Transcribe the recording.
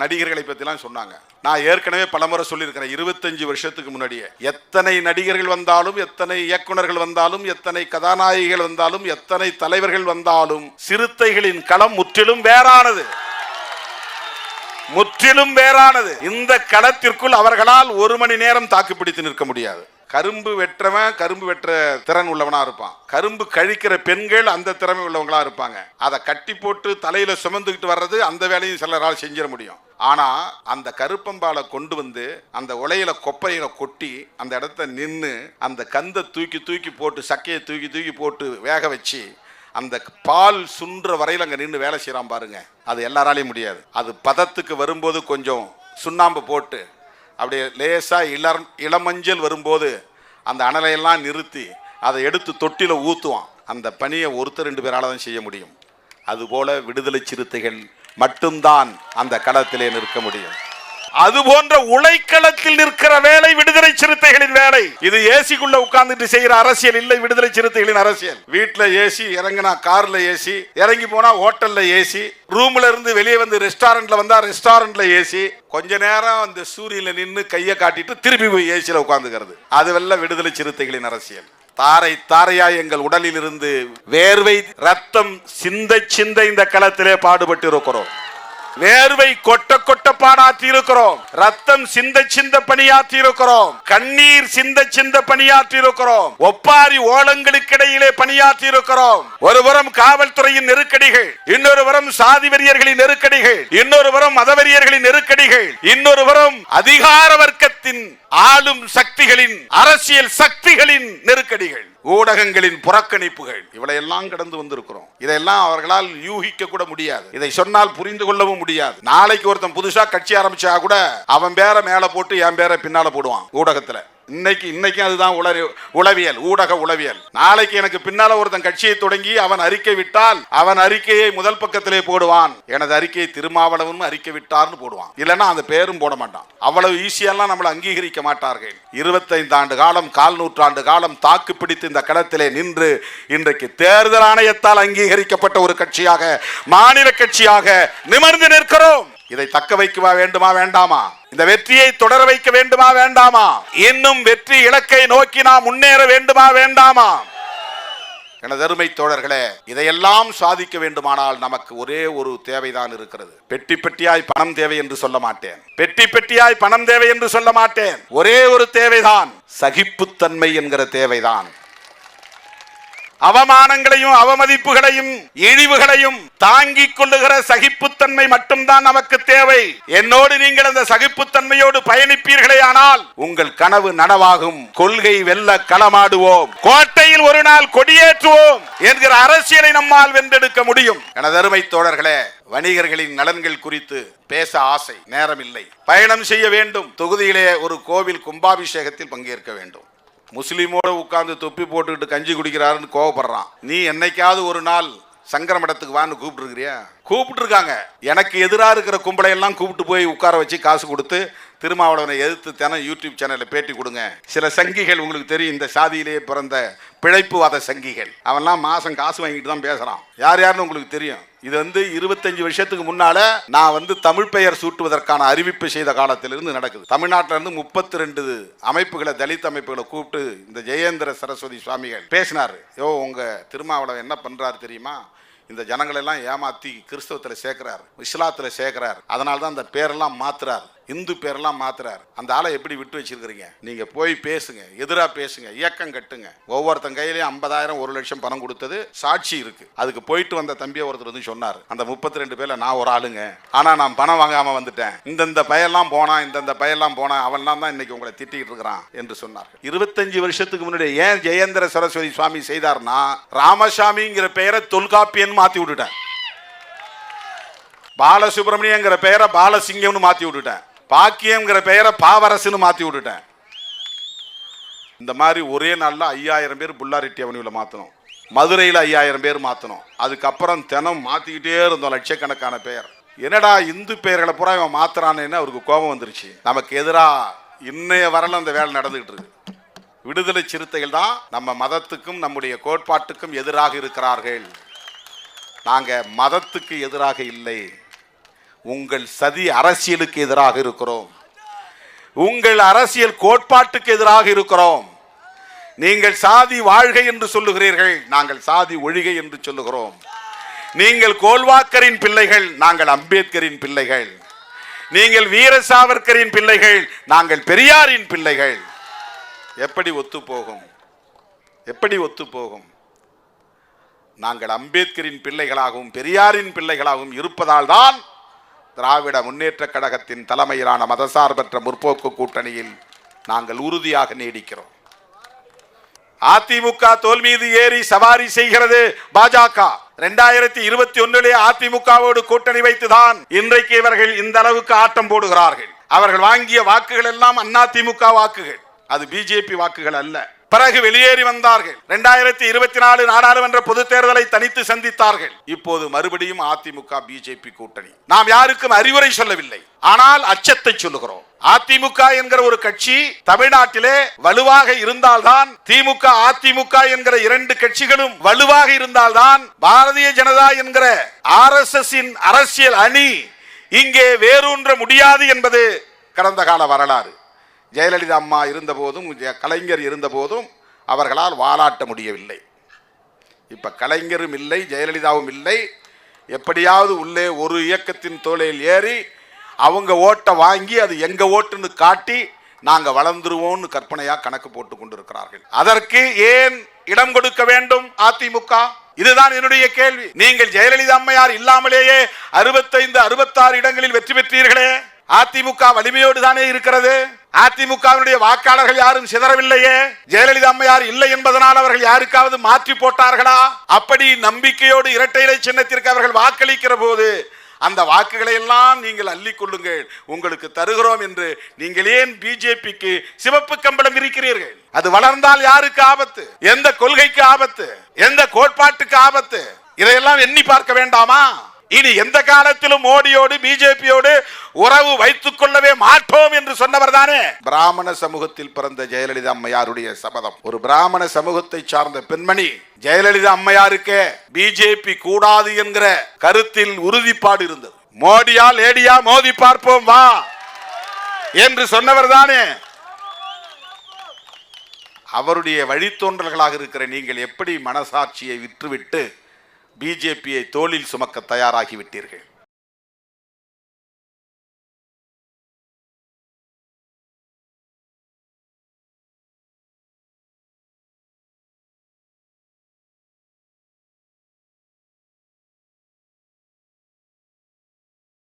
நடிகர்களை பற்றிலாம் சொன்னாங்க. நான் ஏற்கனவே பலமுறை சொல்லியிருக்கிறேன் இருபத்தஞ்சு வருஷத்துக்கு முன்னாடியே. எத்தனை நடிகர்கள் வந்தாலும் எத்தனை இயக்குனர்கள் வந்தாலும் எத்தனை கதாநாயகிகள் வந்தாலும் எத்தனை தலைவர்கள் வந்தாலும் சிறுத்தைகளின் களம் முற்றிலும் வேறானது. முற்றிலும் வேறானது. இந்த களத்திற்குள் அவர்களால் ஒரு மணி நேரம் தாக்குப்பிடித்து நிற்க முடியாது. கரும்பு வெட்டுறவன் கரும்பு வெட்டுற திறன் உள்ளவனா இருப்பான். கரும்பு கழிக்கிற பெண்கள் அந்த திறமை உள்ளவங்களா இருப்பாங்க. அதை கட்டி போட்டு தலையில சுமந்துக்கிட்டு வர்றது அந்த வேலையும் சிலரால் செஞ்சிட முடியும். ஆனா அந்த கருப்பம்பாலை கொண்டு வந்து அந்த உலையில கொப்பரையில கொட்டி அந்த இடத்த நின்று அந்த கந்தை தூக்கி தூக்கி போட்டு சக்கையை தூக்கி தூக்கி போட்டு வேக வச்சு அந்த பால் சுன்ற வரையில் அங்கே நின்று வேலை செய்கிறான் பாருங்க. அது எல்லாராலையும் முடியாது. அது பதத்துக்கு வரும்போது கொஞ்சம் சுண்ணாம்பு போட்டு அப்படியே லேசாக இளர் இளமஞ்சள் வரும்போது அந்த அனலையெல்லாம் நிறுத்தி அதை எடுத்து தொட்டில ஊற்றுவான் அந்த பணியை ஒருத்தர் ரெண்டு பேரால் தான் செய்ய முடியும். அதுபோல விடுதலை சிறுத்தைகள் மட்டும்தான் அந்த களத்திலே நிற்க முடியும். அது போன்ற உழைக்களத்தில் நிற்கிற வேலை விடுதலை சிறுத்தைகளின் வேலை. இது ஏசிக்குள்ள உட்கார்ந்துட்டு செய்யற அரசியல் இல்லை விடுதலை சிறுத்தைகளின் அரசியல். வீட்டுல ஏசி இறங்கினா கார்ல ஏசி இறங்கி போனா ஹோட்டல்ல ஏசி ரூம்ல இருந்து வெளியே வந்து ரெஸ்டாரண்ட்ல வந்தா ரெஸ்டாரண்ட்ல ஏசி கொஞ்ச நேரம் அந்த சூரியன்ல நின்று கையை காட்டிட்டு திருப்பி போய் ஏசியில உட்காந்துக்கிறது அதுவெல்லாம் விடுதலை சிறுத்தைகளின் அரசியல். தாரை தாரையா எங்கள் உடலில் இருந்து வேர்வை ரத்தம் சிந்த சிந்த இந்த களத்திலே பாடுபட்டு இருக்கிறோம் வேர்வை கொட்ட கொட்ட பாடாத்தி இருக்கிறோம் ரத்தம் சிந்த சிந்த பணியாற்றி இருக்கிறோம் கண்ணீர் சிந்த சிந்த பணியாற்றி இருக்கிறோம் ஒப்பாரி ஓலங்களுக்கு இடையிலே பணியாற்றி இருக்கிறோம் ஒருபுறம் காவல்துறையின் நெருக்கடிகள் இன்னொரு புறம் சாதி வெறியர்களின் நெருக்கடிகள் இன்னொரு புறம் மதவெறியர்களின் நெருக்கடிகள் இன்னொரு புறம் அதிகார வர்க்கத்தின் ஆளும் சக்திகளின் அரசியல் சக்திகளின் நெருக்கடிகள் ஊடகங்களின் புறக்கணிப்புகள். இவளையெல்லாம் கடந்து வந்திருக்கிறோம். இதெல்லாம் அவர்களால் யூகிக்க கூட முடியாது. இதை சொன்னால் புரிந்து கொள்ளவும் முடியாது. நாளைக்கு ஒருத்தன் புதுசா கட்சி ஆரம்பிச்சா கூட அவன் பேரை மேல போட்டு என் பேரை பின்னால போடுவான் ஊடகத்துல. இன்னைக்கு இன்னைக்கு அதுதான் உளறி உளவியல் ஊடக உளவியல். நாளைக்கு எனக்கு பின்னால ஒருத்தன் கட்சியை தொடங்கி அவன் அறிக்கை விட்டால் அவன் அறிக்கையை முதல் பக்கத்திலே போடுவான். எனது அறிக்கையை திருமாவளவன் அறிக்கை விட்டார்னு போடுவான். இல்லைன்னா அந்த பேரும் போட மாட்டான். அவ்வளவு ஈஸியெல்லாம் நம்மளை அங்கீகரிக்க மாட்டார்கள். இருபத்தைந்து ஆண்டு காலம் கால் நூற்றாண்டு காலம் தாக்கு பிடித்து இந்த களத்திலே நின்று இன்றைக்கு தேர்தல் ஆணையத்தால் அங்கீகரிக்கப்பட்ட ஒரு கட்சியாக மாநில கட்சியாக நிமிர்ந்து நிற்கிறோம். இதை தக்க வைக்கவா வேண்டுமா வேண்டாமா? இந்த வெற்றியை தொடர வைக்க வேண்டுமா வேண்டாமா? இன்னும் வெற்றி இலக்கை நோக்கி நாம் முன்னேற வேண்டுமா வேண்டாமா? எனது அருமை தோழர்களே இதையெல்லாம் சாதிக்க வேண்டுமானால் நமக்கு ஒரே ஒரு தேவைதான் இருக்கிறது. பெட்டி பெட்டியாய் பணம் தேவை என்று சொல்ல மாட்டேன். பெட்டி பெட்டியாய் பணம் தேவை என்று சொல்ல மாட்டேன். ஒரே ஒரு தேவைதான். சகிப்புத்தன்மை என்கிற தேவைதான். அவமானங்களையும் அவமதிப்புகளையும் இழிவுகளையும் தாங்கிக் கொள்ளுகிற சகிப்புத்தன்மை மட்டும்தான் நமக்கு தேவை. என்னோடு நீங்கள் அந்த சகிப்புத்தன்மையோடு பயணிப்பீர்களே ஆனால் உங்கள் கனவு நனவாகும். கொள்கை வெல்ல களமாடுவோம். கோட்டையில் ஒரு நாள் கொடியேற்றுவோம் என்கிற அரசியலை நம்மால் வென்றெடுக்க முடியும். எனது அருமை தோழர்களே வணிகர்களின் நலன்கள் குறித்து பேச ஆசை நேரம் இல்லை பயணம் செய்ய வேண்டும். தொகுதியிலே ஒரு கோவில் கும்பாபிஷேகத்தில் பங்கேற்க வேண்டும். முஸ்லீமோட உட்கார்ந்து தொப்பி போட்டுக்கிட்டு கஞ்சி குடிக்கிறாருன்னு கோவப்படுறான். நீ என்னைக்காவது ஒரு நாள் சங்கர மடத்துக்கு வான்னு கூப்பிட்டுருக்கிறியா? கூப்பிட்டுருக்காங்க. எனக்கு எதிராக இருக்கிற கும்பலையெல்லாம் கூப்பிட்டு போய் உட்கார வச்சு காசு கொடுத்து திருமாவளவனை எதிர்த்து தினம் யூடியூப் சேனலில் பேட்டி கொடுங்க. சில சங்கிகள் உங்களுக்கு தெரியும் இந்த சாதியிலேயே பிறந்த பிழைப்புவாத சங்கிகள். அவன்லாம் மாதம் காசு வாங்கிட்டு தான் பேசுகிறான் யார் யாருன்னு உங்களுக்கு தெரியும்? இது வந்து இருபத்தஞ்சு வருஷத்துக்கு முன்னால நான் வந்து தமிழ் பெயர் சூட்டுவதற்கான அறிவிப்பு செய்த காலத்திலிருந்து நடக்குது. தமிழ்நாட்டில இருந்து முப்பத்தி ரெண்டு அமைப்புகளை தலித் அமைப்புகளை கூப்பிட்டு இந்த ஜெயேந்திர சரஸ்வதி சுவாமிகள் பேசினார். யோ உங்க திருமாவளவன் என்ன பண்றாரு தெரியுமா? இந்த ஜனங்களெல்லாம் ஏமாத்தி கிறிஸ்தவத்தில் சேர்க்கிறார் இஸ்லாத்தில் சேர்க்கிறார். அதனால தான் அந்த பேரெல்லாம் மாத்துறாரு. இந்து பேரெல்லாம் மாத்துறாரு. அந்த ஆளை எப்படி விட்டு வச்சிருக்கிறீங்க? நீங்க போய் பேசுங்க. எதிராக பேசுங்க. இயக்கம் கட்டுங்க. ஒவ்வொருத்தன் கையிலையும் ஐம்பதாயிரம் ஒரு லட்சம் பணம் கொடுத்தது சாட்சி இருக்கு. அதுக்கு போயிட்டு வந்த தம்பியை ஒருத்தர் வந்து சொன்னார். அந்த முப்பத்தி ரெண்டு பேர்ல நான் ஒரு ஆளுங்க. ஆனா நான் பணம் வாங்காம வந்துட்டேன். இந்தந்த பயெல்லாம் போனா இந்தந்த பயெல்லாம் போனா அவன்லாம் தான் இன்னைக்கு உங்களை திட்டிகிட்டு இருக்கிறான் என்று சொன்னார்கள். இருபத்தஞ்சு வருஷத்துக்கு முன்னாடி ஏன் ஜெயேந்திர சரஸ்வதி சுவாமி செய்தார்னா ராமசாமிங்கிற பெயரை தொல்காப்பியன் மாத்தி விட்டுட்டேன். பாலசுப்ரமணியங்கிற பெயரை பாலசிங்கம்னு மாத்தி விட்டுட்டேன். பாக்கியங்கிற பெயரை பாவரசுன்னு மாற்றி விட்டுட்டேன். இந்த மாதிரி ஒரே நாளில் ஐயாயிரம் பேர் புல்லாரெட்டி அவனியில் மாற்றணும் மதுரையில் ஐயாயிரம் பேர் மாற்றணும் அதுக்கப்புறம் தினம் மாற்றிக்கிட்டே இருந்தோம் லட்சக்கணக்கான பேர். என்னடா இந்து பெயர்களை பூரா இவன் மாத்துறானேன்னு அவருக்கு கோபம் வந்துருச்சு. நமக்கு எதிராக இன்னைய வரல அந்த வேலை நடந்துகிட்டு இருக்கு. விடுதலை சிறுத்தைகள் தான் நம்ம மதத்துக்கும் நம்முடைய கோட்பாட்டுக்கும் எதிராக இருக்கிறார்கள். நாங்கள் மதத்துக்கு எதிராக இல்லை. உங்கள் சதி அரசியலுக்கு எதிராக இருக்கிறோம். உங்கள் அரசியல் கோட்பாட்டுக்கு எதிராக இருக்கிறோம். நீங்கள் சாதி வாழ்கை என்று சொல்லுகிறீர்கள் நாங்கள் சாதி ஒழிகை என்று சொல்லுகிறோம். நீங்கள் கோல்வாக்கரின் பிள்ளைகள் நாங்கள் அம்பேத்கரின் பிள்ளைகள். நீங்கள் வீர சாவர்கரின் பிள்ளைகள் நாங்கள் பெரியாரின் பிள்ளைகள். எப்படி ஒத்து போகும்? எப்படி ஒத்து போகும்? நாங்கள் அம்பேத்கரின் பிள்ளைகளாகவும் பெரியாரின் பிள்ளைகளாகவும் இருப்பதால் தான் திராவிட முன்னேற்ற கழகத்தின் தலைமையிலான மதசார்பற்ற முற்போக்கு கூட்டணியில் நாங்கள் உறுதியாக நீடிக்கிறோம். அதிமுக தோல் மீது ஏறி சவாரி செய்கிறது பாஜக. இரண்டாயிரத்தி இருபத்தி ஒன்றிலே அதிமுகவோடு கூட்டணி வைத்துதான் இன்றைக்கு இவர்கள் இந்த அளவுக்கு ஆட்டம் போடுகிறார்கள். அவர்கள் வாங்கிய வாக்குகள் எல்லாம் அதிமுக வாக்குகள். அது பிஜேபி வாக்குகள் அல்ல. பிறகு வெளியேறி வந்தார்கள். இரண்டாயிரத்தி இருபத்தி நாலு நாடாளுமன்ற பொதுத் தேர்தலை தனித்து சந்தித்தார்கள். இப்போது மறுபடியும் அதிமுக பிஜேபி கூட்டணி. நாம் யாருக்கும் அறிவுரை சொல்லவில்லை. ஆனால் அச்சத்தை சொல்லுகிறோம். அதிமுக என்கிற ஒரு கட்சி தமிழ்நாட்டிலே வலுவாக இருந்தால்தான் திமுக அதிமுக என்கிற இரண்டு கட்சிகளும் வலுவாக இருந்தால்தான் பாரதிய ஜனதா என்கிற ஆர் எஸ் எஸ் அரசியல் அணி இங்கே வேரூன்ற முடியாது என்பது கடந்த கால வரலாறு. ஜெயலலிதா அம்மா இருந்தபோதும் ஜெ- கலைஞர் இருந்தபோதும் அவர்களால் வாலாட்ட முடியவில்லை. இப்போ கலைஞரும் இல்லை ஜெயலலிதாவும் இல்லை. எப்படியாவது உள்ளே ஒரு இயக்கத்தின் தோளையில் ஏறி அவங்க ஓட்டை வாங்கி அது எங்கள் ஓட்டுன்னு காட்டி நாங்கள் வளர்ந்துருவோம்னு கற்பனையாக கணக்கு போட்டு கொண்டிருக்கிறார்கள். அதற்கு ஏன் இடம் கொடுக்க வேண்டும் அதிமுக? இதுதான் என்னுடைய கேள்வி. நீங்கள் ஜெயலலிதா அம்மையார் இல்லாமலேயே அறுபத்தைந்து அறுபத்தாறு இடங்களில் வெற்றி பெற்றீர்களே? அதிமுக வலிமையோடு தானே இருக்கிறது? அதிமுகவினுடைய வாக்காளர்கள் யாரும் சிதறவில்லையே? ஜெயலலிதா அம்மையார் இல்லை என்பதனால் அவர்கள் யாருக்காவது மாற்றி போட்டார்களா? அப்படி நம்பிக்கையோடு இரட்டை இலை சின்னத்திற்கு அவர்கள் வாக்களிக்கிற போது அந்த வாக்குகளை எல்லாம் நீங்கள் அள்ளிக்கொள்ளுங்கள் உங்களுக்கு தருகிறோம் என்று நீங்கள் ஏன் பிஜேபிக்கு சிவப்பு கம்பளம் இருக்கிறீர்கள் அது வளர்ந்தால் யாருக்கு ஆபத்து? எந்த கொள்கைக்கு ஆபத்து? எந்த கோட்பாட்டுக்கு ஆபத்து? இதையெல்லாம் எண்ணி பார்க்க வேண்டாமா? இனி எந்த காலத்திலும் மோடியோடு பிஜேபியோடு உறவு வைத்துக் கொள்ளவே மாட்டோம் என்று சொன்னவர் தானே பிராமண சமூகத்தில் பிறந்த ஜெயலலிதா அம்மையாருடைய சபதம். ஒரு பிராமண சமூகத்தை சார்ந்த பெண்மணி ஜெயலலிதா அம்மையாருக்கு பிஜேபி கூடாது என்கிற கருத்தில் உறுதிப்பாடு இருந்தது. மோடியா லேடியா மோதி பார்ப்போம் வா என்று சொன்னவர் தானே அவருடைய வழித்தோன்றல்களாக இருக்கிற நீங்கள் எப்படி மனசாட்சியை விற்றுவிட்டு பிஜேபியை தோளில் சுமக்க தயாராகி விட்டீர்கள்?